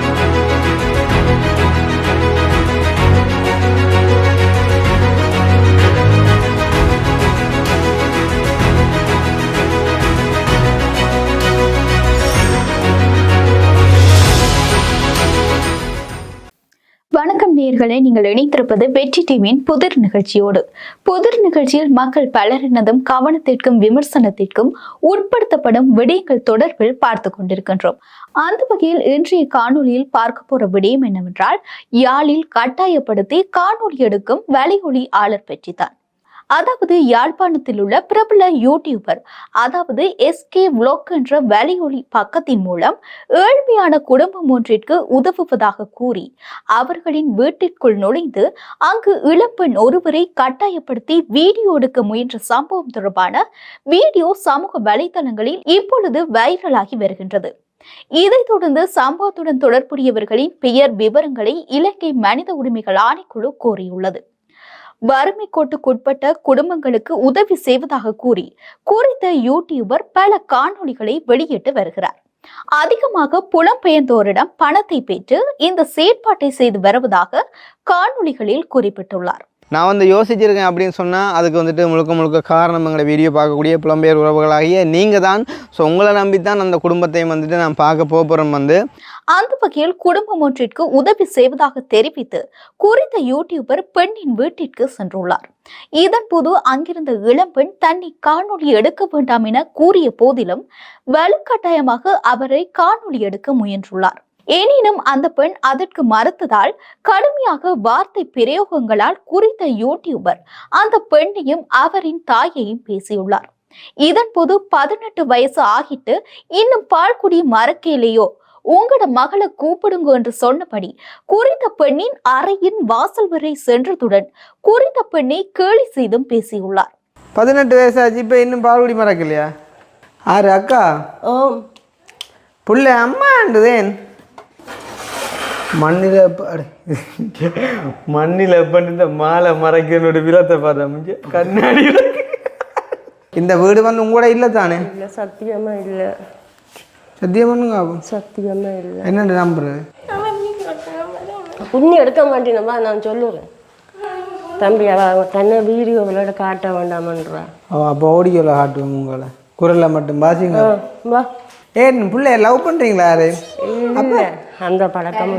Thank you. நேர்களை நீங்கள் இணைத்திருப்பது வெற்றி டிவியின் புதிர் நிகழ்ச்சியோடு. புதிர் நிகழ்ச்சியில் மக்கள் பலரினதும் கவனத்திற்கும் விமர்சனத்திற்கும் உட்படுத்தப்படும் விடயங்கள் தொடர்பில் பார்த்து கொண்டிருக்கின்றோம். அந்த வகையில் இன்றைய காணொளியில் பார்க்க போற விடயம் என்னவென்றால் யாழில் கட்டாயப்படுத்தி காணொளி எடுக்கும் வலையொலி ஆளர் பற்றித்தான். அதாவது யாழ்ப்பாணத்தில் உள்ள பிரபல யூடியூபர் அதாவது எஸ்கே vlog என்ற வலியொலி பக்கத்தின் மூலம் ஏழ்மையான குடும்பம் ஒன்றிற்கு உதவுவதாக கூறி அவர்களின் வீட்டிற்குள் நுழைந்து அங்கு இளப்பெண் ஒருவரை கட்டாயப்படுத்தி வீடியோ எடுக்க முயன்ற சம்பவம் தொடர்பான வீடியோ சமூக வலைதளங்களில் இப்பொழுது வைரலாகி வருகின்றது. இதைத் தொடர்ந்து சம்பவத்துடன் தொடர்புடையவர்களின் பெயர் விவரங்களை இலங்கை மனித உரிமைகள் ஆணைக்குழு கோரியுள்ளது வறுமை கோட்டுக்குட்பட்ட குடும்பங்களுக்கு உதவி செய்வதாக கூறி குறித்த யூடியூபர் பல காணொளிகளை வெளியிட்டு வருகிறார். அதிகமாக புலம்பெயர்ந்தோரிடம் பணத்தை பெற்று இந்த செயற்பாட்டை செய்து வருவதாக காணொளிகளில் குறிப்பிட்டுள்ளார். நான் வந்து யோசிச்சிருக்கேன் அப்படின்னு சொன்னால் அதுக்கு வந்துட்டு முழுக்க முழுக்க காரணம் எங்களை வீடியோ பார்க்கக்கூடிய புலம்பெயர் உறவுகளாகிய நீங்கள் தான். ஸோ உங்களை நம்பி தான் அந்த குடும்பத்தையும் வந்துட்டு நான் பார்க்க போகிறோம் வந்து. அந்த வகையில் குடும்பம் ஒன்றிற்கு உதவி செய்வதாக தெரிவித்து குறித்த யூடியூபர் பெண்ணின் வீட்டிற்கு சென்றுள்ளார். இதன் போது அங்கிருந்த இளம்பெண் தன்னை காணொளி எடுக்க வேண்டாம் என கூறிய போதிலும் வலுக்கட்டாயமாக அவரை காணொளி எடுக்க முயன்றுள்ளார். எனினும் அந்த பெண் அதற்கு மறுத்ததால் கடுமையாக வார்த்தை பிரயோகங்களால் குறித்த யூடியூபர் அந்த பெண்ணையும் அவரின் தாயையும் பேசியுள்ளார். இதன்போது பதினெட்டு வயசு ஆகிட்டு இன்னும் பால்குடி மறக்கலையோ உங்களோட மகளை கூப்பிடுங்க என்று சொன்னபடி குறித்த பெண்ணின் அறையின் வாசல் வரை சென்றதுடன் குறித்த பெண்ணை கேலி செய்தும் பேசியுள்ளார். பதினெட்டு வயசாச்சு இப்போ இன்னும் பால்குடி மறக்கலையா ஆறு அக்கா? ஓம் புள்ள அம்மாண்டுதேன் மண்ணில் மண்ணில் பண்ணி இந்த மாலை மறைக்கிறனோட விலத்தை பார்த்தா முடிஞ்சு கண்ணாடி இந்த வீடு வந்து உங்களோட இல்லை தானே? இல்லை சத்தியமா இல்லை. சத்தியம் பண்ணுங்க பாப்போம். சத்தியமா இல்லை. என்னண்டு நம்புறது புண்ணி எடுக்க மாட்டேனப்பா நான் சொல்லுவேன் தம்பி அவ தன்னை வீடியோ விளையாட காட்ட வேண்டாமன்றா. ஓ அப்போ ஓடியோல காட்டுவோம் உங்களை. குரலில் மட்டும் பாசிங்க. ஏன் பிள்ளைய லவ் பண்ணுறீங்களா யாரு? இல்லை. அந்த பழக்கம்.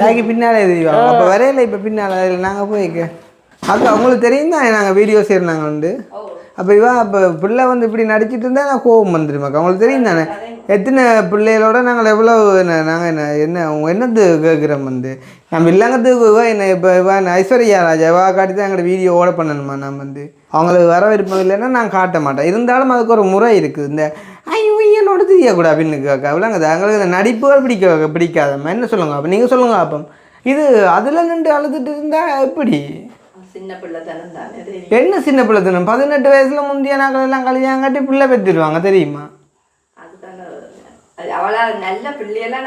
தாய்க்கு பின்னாலே தெரியும் அப்போ வரையில இப்போ பின்னால் நாங்கள் போய்க்க அக்கா உங்களுக்கு தெரியும் தான் நாங்கள் வீடியோ செய்கிறாங்க வந்து. அப்போ இவன் அப்போ பிள்ளை வந்து இப்படி நடிச்சிட்டு இருந்தால் நான் கோவம் வந்துருமாக்கா உங்களுக்கு தெரியும் தானே? எத்தனை பிள்ளைகளோட நாங்கள் எவ்வளோ நாங்கள் என்ன என்ன அவங்க என்னது கேட்குறோம் வந்து? நம்ம இல்லங்கத்துக்கு இவ என்ன இப்போ இவன் ஐஸ்வர்யா ராஜா இவா காட்டி தான் எங்களோட வீடியோ ஓட பண்ணணுமா நான் வந்து? அவங்களுக்கு வர விருப்பம் இல்லைன்னா நான் காட்ட மாட்டேன். இருந்தாலும் அதுக்கு ஒரு முறை இருக்குது. இந்த ஐயோ என்னோட தெரியக்கூடாது அப்படின்னு கேட்க விளங்குது? எங்களுக்கு இந்த நடிப்புகள் பிடிக்க பிடிக்காதம்மா என்ன சொல்லுங்க அப்போ? நீங்கள் சொல்லுங்க அப்போ. இது அதில் நின்று அழுதுட்டு இருந்தால் எப்படி? என்ன சின்ன பிள்ளை தினம் பதினெட்டு வயசுல முந்தைய நாங்கள் எல்லாம் கல்யாணம் கட்டி பிள்ளை பெற்றுடுவாங்க தெரியுமா? நல்ல பிள்ளையெல்லாம்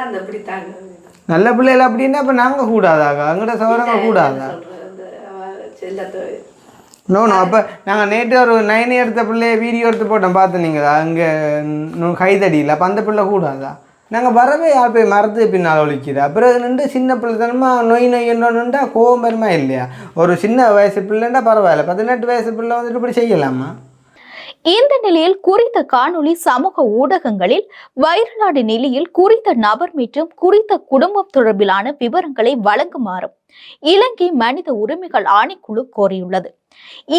நல்ல பிள்ளைகள் அப்படின்னா இப்போ நாங்கள் கூடாதாக்கா? எங்கள்கிட்ட சவரங்க கூடாதா? நோ நோ அப்போ நாங்கள் நேற்று ஒரு நைன் எடுத்த பிள்ளைய வீடியோ எடுத்து போட்டோம் பார்த்துனீங்களா அங்கே கைதடியில். அப்போ அந்த பிள்ளை கூடாதா நாங்கள் வரவே யார் போய் மரத்து பின்னால் ஒழிக்கிறா அப்புறம் நின்று சின்ன பிள்ளைத்தனமா நொய் நொய் என்னொன்னுண்டா கோவம் பெருமா இல்லையா? ஒரு சின்ன வயசு பிள்ளைண்டா பரவாயில்ல. பதினெட்டு வயசு பிள்ளை வந்துட்டு இப்படி செய்யலாமா? இந்த நிலையில் குறித்த காணொளி சமூக ஊடகங்களில் வைரலான நிலையில் குறித்த நபர் மற்றும் குறித்த குடும்பம் தொடர்பிலான விவரங்களை வழங்குமாறும் இலங்கை மனித உரிமைகள் ஆணைக்குழு கோரியுள்ளது.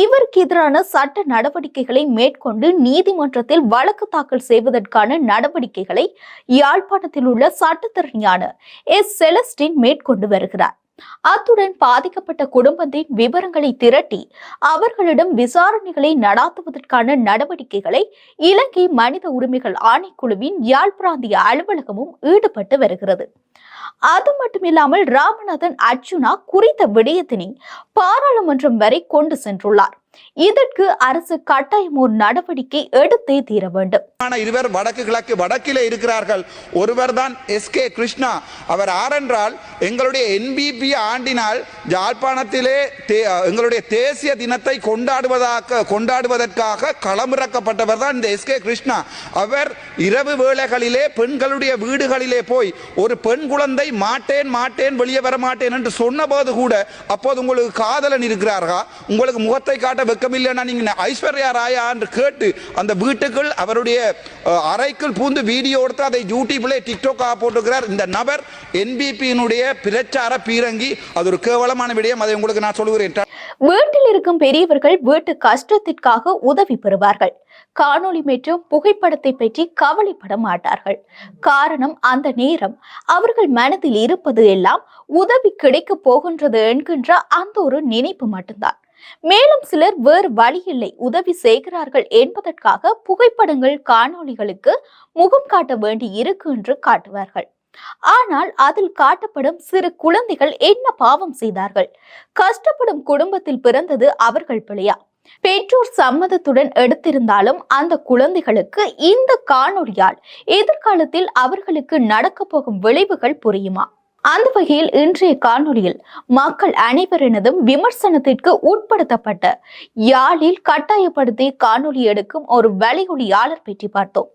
இவருக்கு எதிரான சட்ட நடவடிக்கைகளை மேற்கொண்டு நீதிமன்றத்தில் வழக்கு தாக்கல் செய்வதற்கான நடவடிக்கைகளை யாழ்ப்பாணத்தில் உள்ள சட்டத்தரணியான எஸ் செலஸ்டின் மேற்கொண்டு வருகிறார். அத்துடன் பாதிக்கப்பட்ட குடும்பத்தின் விவரங்களை திரட்டி அவர்களிடம் விசாரணைகளை நடாத்துவதற்கான நடவடிக்கைகளை இலங்கை மனித உரிமைகள் ஆணைக்குழுவின் யாழ் பிராந்திய அலுவலகமும் ஈடுபட்டு வருகிறது. அது மட்டுமில்லாமல் ராமநாதன் அர்ஜுனா குறித்த விடயத்தினை பாராளுமன்றம் வரை கொண்டு சென்றுள்ளார். இதற்கு அரசு கட்டாயம் ஒரு நடவடிக்கை எடுத்தே தீர வேண்டும். ஆன இருவர் வடக்கு கிழக்கு வடக்கிலே இருக்கிறார்கள். ஒருவர் தான் எஸ் கே கிருஷ்ணா. அவர் ஆரென்றால் எங்களுடைய என்பிபி ஆண்டினால் ஜாழ்ப்பாணத்திலே எங்களுடைய தேசிய தினத்தை கொண்டாடுவதாக கொண்டாடுவதற்காக களமிறக்கப்பட்டவர் தான் இந்த எஸ் கே கிருஷ்ணா. அவர் இரவு வேளைகளிலே பெண்களுடைய வீடுகளிலே போய் ஒரு பெண் குழந்தை மாட்டேன் மாட்டேன் வெளியே வர மாட்டேன் என்று சொன்னபோது கூட அப்போது உங்களுக்கு காதலன் இருக்கிறார்களா? உங்களுக்கு முகத்தை காட்ட வெக்கமில்லைன்னா நீங்க ஐஸ்வர்யா ராயா என்று கேட்டு அந்த வீட்டுக்குள் அவருடைய அறைக்குள் பூந்து வீடியோ எடுத்து அதை யூடியூப்ல டிக்டாக் போட்டுக்கிறார் இந்த நபர் என்பிபியினுடைய பிரச்சார பீரங்கி. அது ஒரு கேவலமான விடயம். அதை உங்களுக்கு நான் சொல்கிறேன் வீட்டில் இருக்கும் பெரியவர்கள் வீட்டு கஷ்டத்திற்காக உதவி பெறுவார்கள். காணொளி மற்றும் புகைப்படத்தை பற்றி கவலைப்பட மாட்டார்கள். காரணம் அந்த நேரம். அவர்கள் மனதில் இருப்பது எல்லாம் உதவி கிடைக்க போகின்றது என்கின்ற அந்த ஒரு நினைப்பு மட்டும்தான். மேலும் சிலர் வேறு வழியில்லை உதவி செய்கிறார்கள் என்பதற்காக புகைப்படங்கள் காணொளிகளுக்கு முகம் காட்ட வேண்டி இருக்கு என்று காட்டுவார்கள். ஆனால் அதில் காட்டப்படும் சிறு குழந்தைகள் என்ன பாவம் செய்தார்கள்? கஷ்டப்படும் குடும்பத்தில் பிறந்தது அவர்கள் பிழையா பெற்றோர் சம்மதத்துடன் எடுத்திருந்தாலும் அந்த குழந்தைகளுக்கு இந்த காணொளியால் எதிர்காலத்தில் அவர்களுக்கு நடக்க போகும் விளைவுகள் புரியுமா? அந்த வகையில் இன்றைய காணொளியில் மக்கள் அனைவரினதும் விமர்சனத்திற்கு உட்படுத்தப்பட்ட யாழில் கட்டாயப்படுத்தி காணொளி எடுக்கும் ஒரு வலியுலியாளர் பற்றி பார்த்தோம்.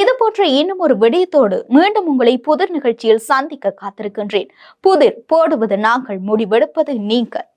இது போன்ற இன்னும் ஒரு விடயத்தோடு மீண்டும் உங்களை புதிர் நிகழ்ச்சியில் சந்திக்க காத்திருக்கின்றேன். புதிர் போடுவது நாங்கள் முடிவெடுப்பது நீங்கள்.